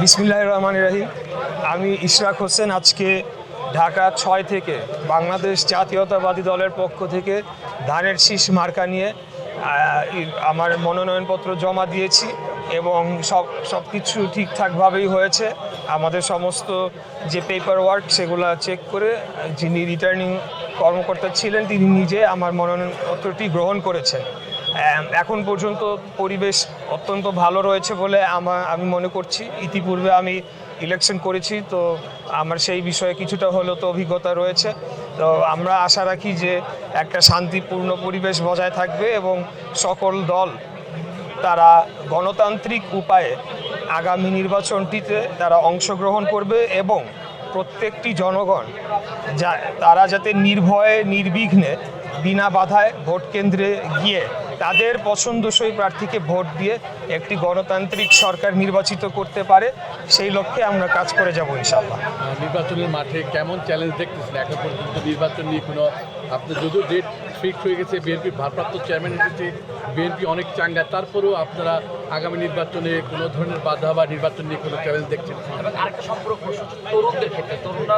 বিসমিল্লাহ রহমান রাহিম। আমি ইশরাক হোসেন, আজকে ঢাকা ছয় থেকে বাংলাদেশ জাতীয়তাবাদী দলের পক্ষ থেকে ধানের শীষ মার্কা নিয়ে আমার মনোনয়নপত্র জমা দিয়েছি এবং সব সব কিছু ঠিকঠাকভাবেই হয়েছে। আমাদের সমস্ত যে পেপার ওয়ার্ক সেগুলো চেক করে, যিনি রিটার্নিং কর্মকর্তা ছিলেন, তিনি নিজে আমার মনোনয়নপত্রটি গ্রহণ করেছেন। এখন পর্যন্ত পরিবেশ অত্যন্ত ভালো রয়েছে বলে আমার, আমি মনে করছি। ইতিপূর্বে আমি ইলেকশন করেছি, তো আমার সেই বিষয়ে কিছুটা হলেও তো অভিজ্ঞতা রয়েছে। তো আমরা আশা রাখি যে একটা শান্তিপূর্ণ পরিবেশ বজায় থাকবে এবং সকল দল তারা গণতান্ত্রিক উপায়ে আগামী নির্বাচনটিতে তারা অংশগ্রহণ করবে এবং প্রত্যেকটি জনগণ যা, তারা যাতে নির্ভয়ে, নির্বিঘ্নে বিনা বাধায় ভোট কেন্দ্রে গিয়ে তাদের পছন্দসই প্রার্থীকে ভোট দিয়ে একটি গণতান্ত্রিক সরকার নির্বাচিত করতে পারে, সেই লক্ষ্যে আমরা কাজ করে যাব ইনশাল্লাহ নির্বাচনের মাঠে কেমন চ্যালেঞ্জ দেখতেছেন? এখন পর্যন্ত নির্বাচন নিয়ে কোনো আপনি যদিও ডেট ফিক্স হয়ে গেছে। বিএনপির ভারপ্রাপ্ত চেয়ারম্যান এসেছে বিএনপি অনেক চাঙ্গা। তারপরেও আপনারা আগামী নির্বাচনে কোনো ধরনের বাধা বা নির্বাচন নিয়ে কোনো চ্যালেঞ্জ দেখছেন? আরেকটা সম্পূর্ণ প্রশ্ন তরুণদের ক্ষেত্রে তরুণরা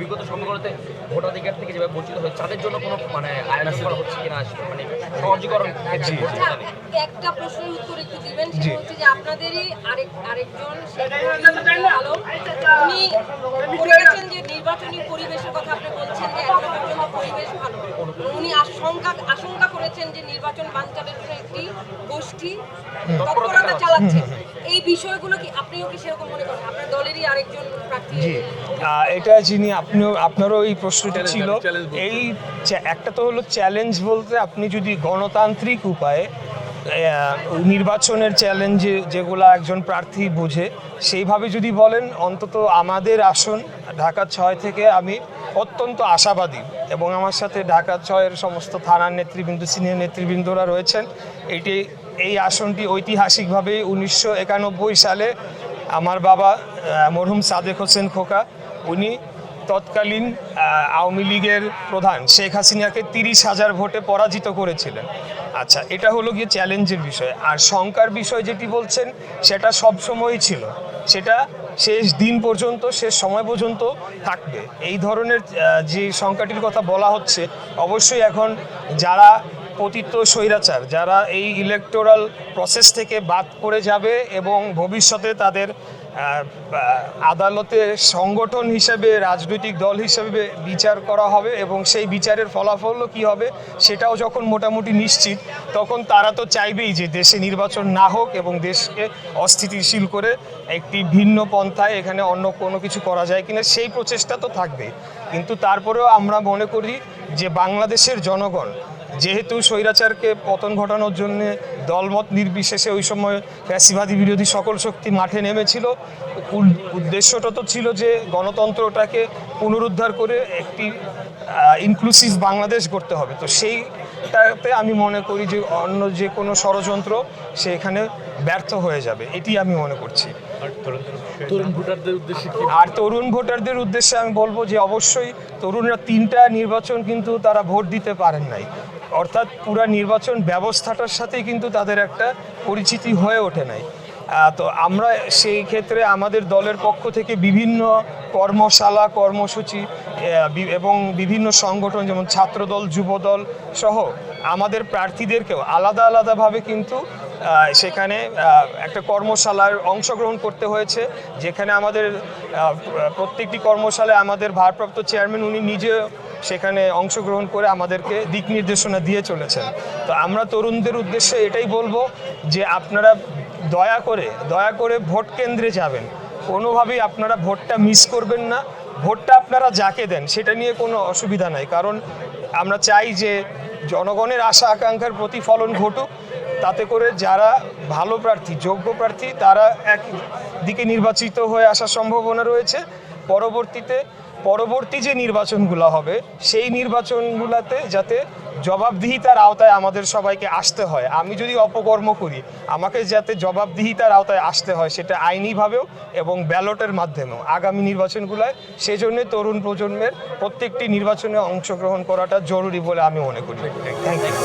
বিগত সময়গুলোতে ভোটাধিকার থেকে যেভাবে বঞ্চিত হয়েছে তাদের জন্য কোনো মানে আয়োজন করা হচ্ছে কিনা মানে সহজীকরণ আচ্ছা। এক- একটা প্রশ্নের উত্তর একটু দিবেন সেটা হচ্ছে যে আপনাদেরই আরেক আরেকজন আলম উনি বলেছেন যে নির্বাচনী পরিবেশের কথা আপনি বলছেন যে এখনও পর্যন্ত পরিবেশ ভালো। উনি আশঙ্কা আশঙ্কা করেছেন যে নির্বাচন বানচালের জন্য একটি গোষ্ঠী তৎপরতা চালাচ্ছে। এই বিষয়গুলো কি আপনিও কি সেরকম মনে করেন? আপনার দলেরই আরেকজন প্রার্থী এটা যিনি আপনিও আপনারও এই প্রশ্নটি ছিল। এই একটা তো হলো চ্যালেঞ্জ বলতে আপনি যদি গণতান্ত্রিক উপায়ে নির্বাচনের চ্যালেঞ্জে যেগুলো একজন প্রার্থী বুঝে সেইভাবে যদি বলেন অন্তত আমাদের আসন ঢাকা ছয় থেকে আমি অত্যন্ত আশাবাদী এবং আমার সাথে ঢাকা ছয়ের সমস্ত থানার নেতৃবৃন্দ, সিনিয়র নেতৃবৃন্দরা রয়েছেন। এটি, এই আসনটি ঐতিহাসিকভাবে উনিশশো একানব্বই সালে আমার বাবা মরহুম সাদেক হোসেন খোকা, উনি তৎকালীন আওয়ামী লীগের প্রধান শেখ হাসিনাকে তিরিশ হাজার ভোটে পরাজিত করেছিলেন। আচ্ছা এটা হলো গিয়ে চ্যালেঞ্জের বিষয়। আর শঙ্কার বিষয় যেটি বলছেন, সেটা সবসময়ই ছিল। সেটা শেষ দিন পর্যন্ত, শেষ সময় পর্যন্ত থাকবে। এই ধরনের যে সংখ্যাটির কথা বলা হচ্ছে, অবশ্যই এখন যারা পতিত স্বৈরাচার, যারা এই ইলেকটোরাল প্রসেস থেকে বাদ পড়ে যাবে এবং ভবিষ্যতে তাদের আদালতে সংগঠন হিসেবে, রাজনৈতিক দল হিসেবে বিচার করা হবে এবং সেই বিচারের ফলাফলও কী হবে সেটাও যখন মোটামুটি নিশ্চিত, তখন তারা তো চাইবেই যে দেশে নির্বাচন না হোক এবং দেশকে অস্থিতিশীল করে একটি ভিন্ন পন্থায় এখানে অন্য কোনো কিছু করা যায় কিনা, সেই প্রচেষ্টা তো থাকবেই। কিন্তু তারপরেও আমরা মনে করি যে বাংলাদেশের জনগণ যেহেতু স্বৈরাচারকে পতন ঘটানোর জন্যে দলমত নির্বিশেষে ওই সময় ফ্যাসিবাদী বিরোধী সকল শক্তি মাঠে নেমেছিল উদ্দেশ্যটা তো ছিল যে গণতন্ত্রটাকে পুনরুদ্ধার করে একটি ইনক্লুসিভ বাংলাদেশ করতে হবে। তো সেইটাতে আমি মনে করি যে অন্য যে কোনো ষড়যন্ত্র সে এখানে ব্যর্থ হয়ে যাবে এটি আমি মনে করছি। আর তরুণ ভোটারদের উদ্দেশ্যে আমি বলব যে অবশ্যই তরুণরা তিনটা নির্বাচন কিন্তু তারা ভোট দিতে পারেন নাই। অর্থাৎ পুরা নির্বাচন ব্যবস্থাটার সাথে কিন্তু তাদের একটা পরিচিতি হয়ে ওঠে নাই। তো আমরা সেই ক্ষেত্রে আমাদের দলের পক্ষ থেকে বিভিন্ন কর্মশালা কর্মসূচি এবং বিভিন্ন সংগঠন যেমন ছাত্রদল, যুবদল সহ আমাদের প্রার্থীদেরকেও আলাদা আলাদাভাবে কিন্তু সেখানে একটা কর্মশালার অংশগ্রহণ করতে হয়েছে, যেখানে আমাদের প্রত্যেকটি কর্মশালায় আমাদের ভারপ্রাপ্ত চেয়ারম্যান উনি নিজে সেখানে অংশগ্রহণ করে আমাদেরকে দিক নির্দেশনা দিয়ে চলেছেন। তো আমরা তরুণদের উদ্দেশ্যে এটাই বলব যে আপনারা দয়া করে দয়া করে ভোট কেন্দ্রে যাবেন। কোনোভাবেই আপনারা ভোটটা মিস করবেন না। ভোটটা আপনারা যাকে দেন, সেটা নিয়ে কোনো অসুবিধা নাই। কারণ আমরা চাই যে জনগণের আশা আকাঙ্ক্ষার প্রতিফলন ঘটুক, তাতে করে যারা ভালো প্রার্থী, যোগ্য প্রার্থী, তারা এক দিকে নির্বাচিত হয়ে আসার সম্ভাবনা রয়েছে। পরবর্তীতে, পরবর্তী যে নির্বাচনগুলো হবে, সেই নির্বাচনগুলোতে যাতে জবাবদিহিতার আওতায় আমাদের সবাইকে আসতে হয়। আমি যদি অপকর্ম করি, আমাকে যাতে জবাবদিহিতার আওতায় আসতে হয় সেটা আইনিভাবেও এবং ব্যালটের মাধ্যমেও। আগামী নির্বাচনগুলোয় সেজন্য তরুণ প্রজন্মের প্রত্যেকটি নির্বাচনে অংশগ্রহণ করাটা জরুরি বলে আমি মনে করি। Thank you